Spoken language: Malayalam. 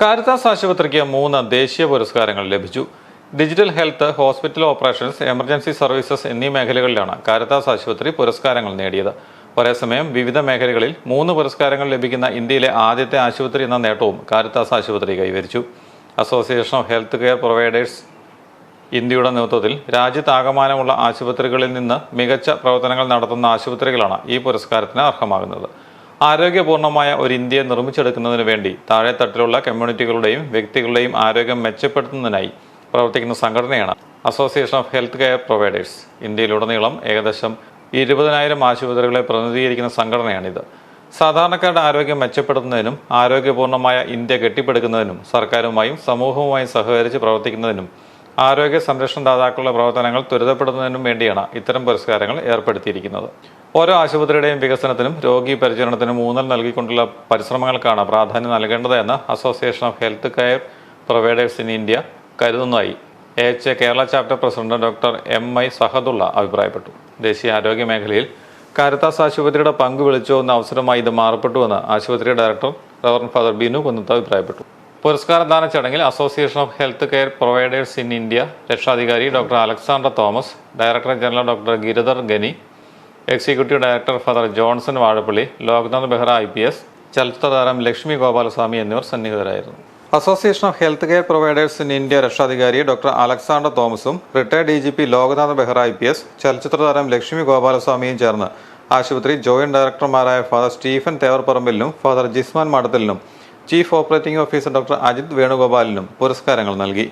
കാരിത്താസ് ആശുപത്രിക്ക് മൂന്ന് ദേശീയ പുരസ്കാരങ്ങൾ ലഭിച്ചു. Digital health hospital operations emergency services എന്നീ മേഖലകളിലാണ് കാരിത്താസ് ആശുപത്രി പുരസ്കാരങ്ങൾ നേടിയത്. ഒരേസമയം വിവിധ മേഖലകളിൽ മൂന്ന് പുരസ്കാരങ്ങൾ ലഭിക്കുന്ന ഇന്ത്യയിലെ ആദ്യത്തെ ആശുപത്രി എന്ന നേട്ടവും കാരിത്താസ് ആശുപത്രി കൈവരിച്ചു. Association of health care providers ഇന്ത്യയുടെ നേതൃത്വത്തിൽ രാജ്യത്താകമാനമുള്ള ആശുപത്രികളിൽ നിന്ന് മികച്ച പ്രവർത്തനങ്ങൾ നടത്തുന്ന ആശുപത്രികളാണ് ഈ പുരസ്കാരത്തിന് അർഹമാകുന്നത്. ആരോഗ്യപൂർണമായ ഒരു ഇന്ത്യയെ നിർമ്മിച്ചെടുക്കുന്നതിന് വേണ്ടി താഴെത്തട്ടിലുള്ള കമ്മ്യൂണിറ്റികളുടെയും വ്യക്തികളുടെയും ആരോഗ്യം മെച്ചപ്പെടുത്തുന്നതിനായി പ്രവർത്തിക്കുന്ന സംഘടനയാണ് association of health care providers. ഇന്ത്യയിലുടനീളം ഏകദേശം ഇരുപതിനായിരം ആശുപത്രികളെ പ്രതിനിധീകരിക്കുന്ന സംഘടനയാണിത്. സാധാരണക്കാരുടെ ആരോഗ്യം മെച്ചപ്പെടുത്തുന്നതിനും ആരോഗ്യപൂർണമായ ഇന്ത്യ കെട്ടിപ്പടുക്കുന്നതിനും സർക്കാരുമായും സമൂഹവുമായും സഹകരിച്ച് പ്രവർത്തിക്കുന്നതിനും ആരോഗ്യ സംരക്ഷണ ദാതാക്കളുടെ പ്രവർത്തനങ്ങൾ ത്വരിതപ്പെടുത്തുന്നതിനും വേണ്ടിയാണ് ഇത്തരം പുരസ്കാരങ്ങൾ ഏർപ്പെടുത്തിയിരിക്കുന്നത്. ഓരോ ആശുപത്രിയുടെയും വികസനത്തിനും രോഗി പരിചരണത്തിനും ഊന്നൽ നൽകിക്കൊണ്ടുള്ള പരിശ്രമങ്ങൾക്കാണ് പ്രാധാന്യം നൽകേണ്ടതെന്ന് association of health care providers in India കരുതുന്നതായി. A H A Kerala chapter president doctor M I Sahadulla അഭിപ്രായപ്പെട്ടു. ദേശീയ ആരോഗ്യ മേഖലയിൽ കാരത്താസ് ആശുപത്രിയുടെ പങ്ക് വിളിച്ചോന്ന അവസരമായി ഇത് മാറപ്പെട്ടുവെന്ന് ആശുപത്രി director reverend father Binu Kunnath അഭിപ്രായപ്പെട്ടു. പുരസ്കാരദാന ചടങ്ങിൽ association of health care providers in India രക്ഷാധികാരി doctor Alexander Thomas director general doctor Giridhar Gyani executive director father Johnson Vazhappally Loknath Behera I P S ചലച്ചിത്ര താരം ലക്ഷ്മി ഗോപാലസ്വാമി എന്നിവർ സന്നിഹിതരായിരുന്നു. Association of health care providers in India രക്ഷാധികാരി ഡോക്ടർ അലക്സാണ്ടർ തോമസും retired D G P Loknath Behera I P S ചലച്ചിത്ര താരം ലക്ഷ്മി ഗോപാലസ്വാമിയും ചേർന്ന് ആശുപത്രി ജോയിന്റ് ഡയറക്ടർമാരായ ഫാദർ സ്റ്റീഫൻ തേവർപ്പറമ്പിലിനും father Jisman മഠത്തിലിനും chief operating officer doctor Ajith വേണുഗോപാലിനും പുരസ്കാരങ്ങൾ നൽകി.